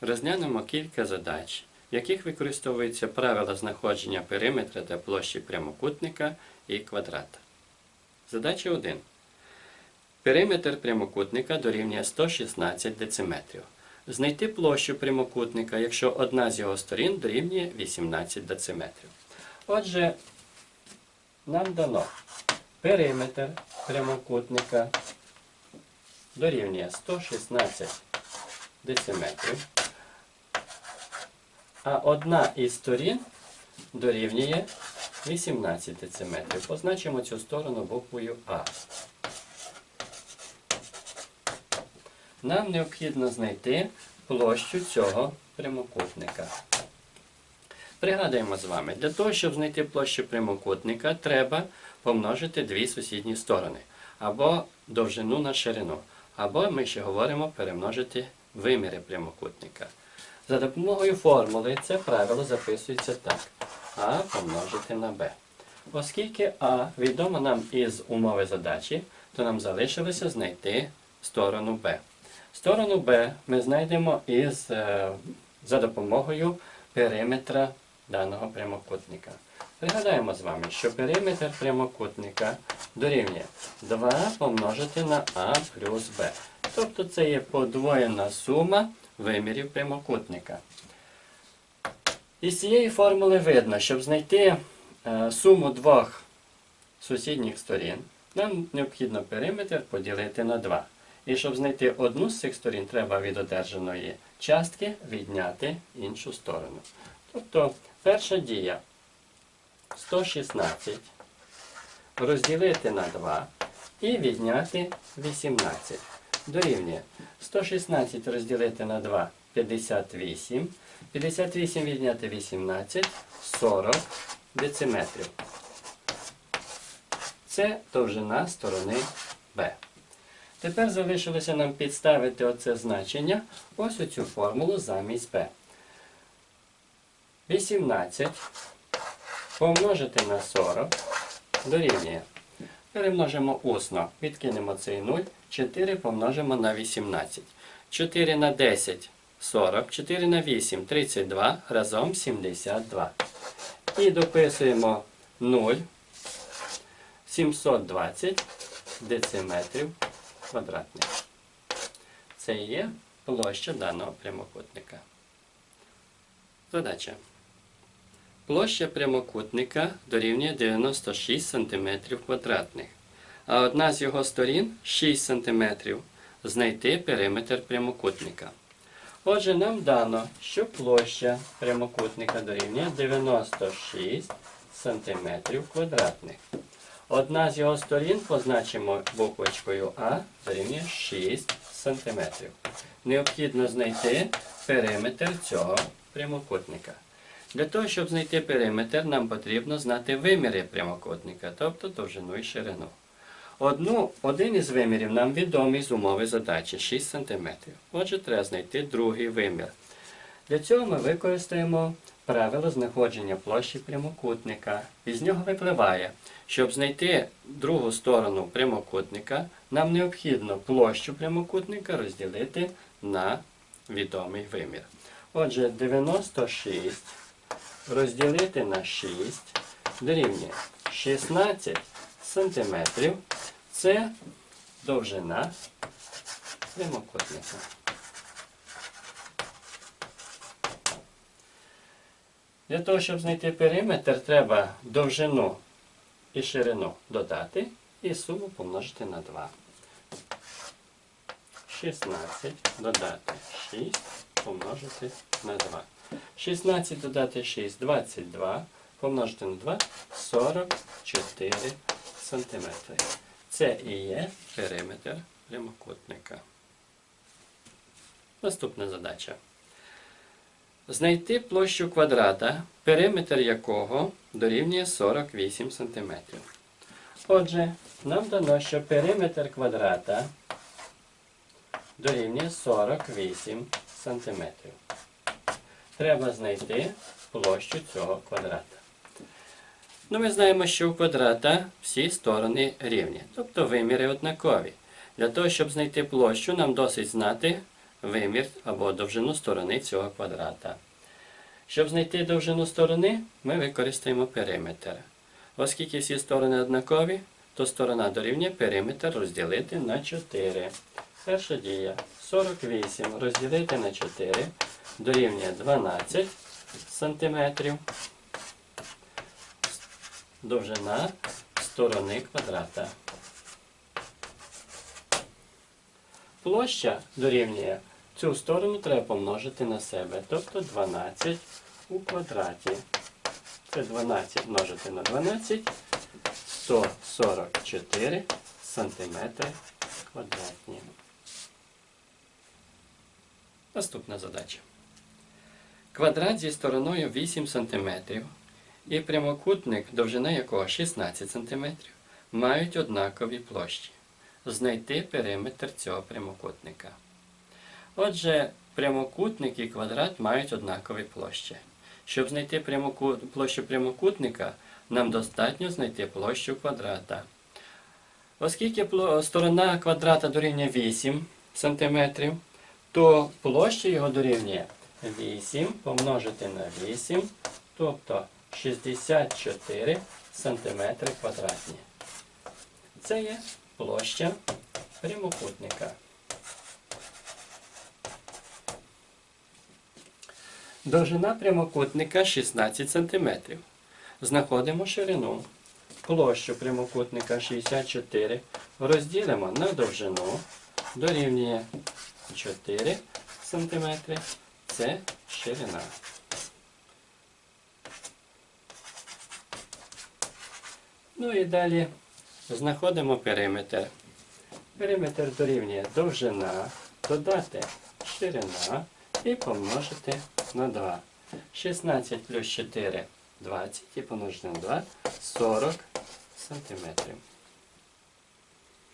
Розглянемо кілька задач, в яких використовуються правила знаходження периметра та площі прямокутника і квадрата. Задача 1. Периметр прямокутника дорівнює 116 дециметрів. Знайти площу прямокутника, якщо одна з його сторін дорівнює 18 дециметрів. Отже, нам дано периметр прямокутника дорівнює 116 дециметрів, а одна із сторін дорівнює 18 дециметрів. Позначимо цю сторону буквою А. Нам необхідно знайти площу цього прямокутника. Пригадуємо з вами, для того, щоб знайти площу прямокутника, треба помножити дві сусідні сторони, або довжину на ширину, або ми ще говоримо перемножити виміри прямокутника. За допомогою формули це правило записується так. А помножити на Б. Оскільки А відомо нам із умови задачі, то нам залишилося знайти сторону Б. Сторону Б ми знайдемо із, е, за допомогою периметра даного прямокутника. Пригадаємо з вами, що периметр прямокутника дорівнює 2 помножити на А плюс Б. Тобто це є подвоєна сума вимірів прямокутника. Із цієї формули видно, щоб знайти е, суму двох сусідніх сторін, нам необхідно периметр поділити на 2. І щоб знайти одну з цих сторін, треба від одержаної частки відняти іншу сторону. Тобто перша дія 116 розділити на 2 і відняти 18. Дорівнює 116 розділити на 2 58. 58 відняти 18 40 дециметрів. Це довжина сторони Б. Тепер залишилося нам підставити оце значення ось у цю формулу замість b. 18 помножити на 40 дорівнює. Перемножимо усно, відкинемо цей 0, 4 помножимо на 18. 4 на 10 40, 4 на 8 32, разом 72. І дописуємо 0 720 дециметрів квадратних. Це є площа даного прямокутника. Задача. Площа прямокутника дорівнює 96 см квадратних, а одна з його сторін 6 см. Знайти периметр прямокутника. Отже, нам дано, що площа прямокутника дорівнює 96 см квадратних. Одна з його сторін позначимо буквочкою А дорівнює 6 см. Необхідно знайти периметр цього прямокутника. Для того, щоб знайти периметр, нам потрібно знати виміри прямокутника, тобто довжину і ширину. Одну, один із вимірів нам відомий з умови задачі 6 см. Отже, треба знайти другий вимір. Для цього ми використаємо правило знаходження площі прямокутника. Із нього випливає, щоб знайти другу сторону прямокутника, нам необхідно площу прямокутника розділити на відомий вимір. Отже, 96 розділити на 6 дорівнює 16 сантиметрів. Це довжина прямокутника. Для того, щоб знайти периметр, треба довжину і ширину додати і суму помножити на 2. 16 додати 6 помножити на 2. 16 додати 6 22 помножити на 2 44 сантиметри. Це і є периметр прямокутника. Наступна задача. Знайти площу квадрата, периметр якого дорівнює 48 см. Отже, нам дано, що периметр квадрата дорівнює 48 см. Треба знайти площу цього квадрата. Ну, ми знаємо, що у квадрата всі сторони рівні, тобто виміри однакові. Для того, щоб знайти площу, нам досить знати вимір або довжину сторони цього квадрата. Щоб знайти довжину сторони, ми використаємо периметр. Оскільки всі сторони однакові, то сторона дорівнює периметр розділити на 4. Перша дія 48 розділити на 4 дорівнює 12 сантиметрів. Довжина сторони квадрата. Площа дорівнює цю сторону треба помножити на себе, тобто 12 у квадраті. Це 12 множити на 12, 144 сантиметри квадратні. Наступна задача. Квадрат зі стороною 8 см і прямокутник, довжина якого 16 см, мають однакові площі. Знайти периметр цього прямокутника. Отже, прямокутник і квадрат мають однакові площі. Щоб знайти прямоку- площу прямокутника, нам достатньо знайти площу квадрата. Оскільки сторона квадрата дорівнює 8 см, то площа його дорівнює 8 помножити на 8, тобто 64 см квадратні. Це є площа прямокутника. Довжина прямокутника 16 см. Знаходимо ширину. Площу прямокутника 64 розділимо на довжину. Дорівнює 4 см. Це ширина. Ну і далі знаходимо периметр. Периметр дорівнює довжина, додати ширина і помножити на 2. 16 плюс 4 20 і помножити на 2 40 сантиметрів.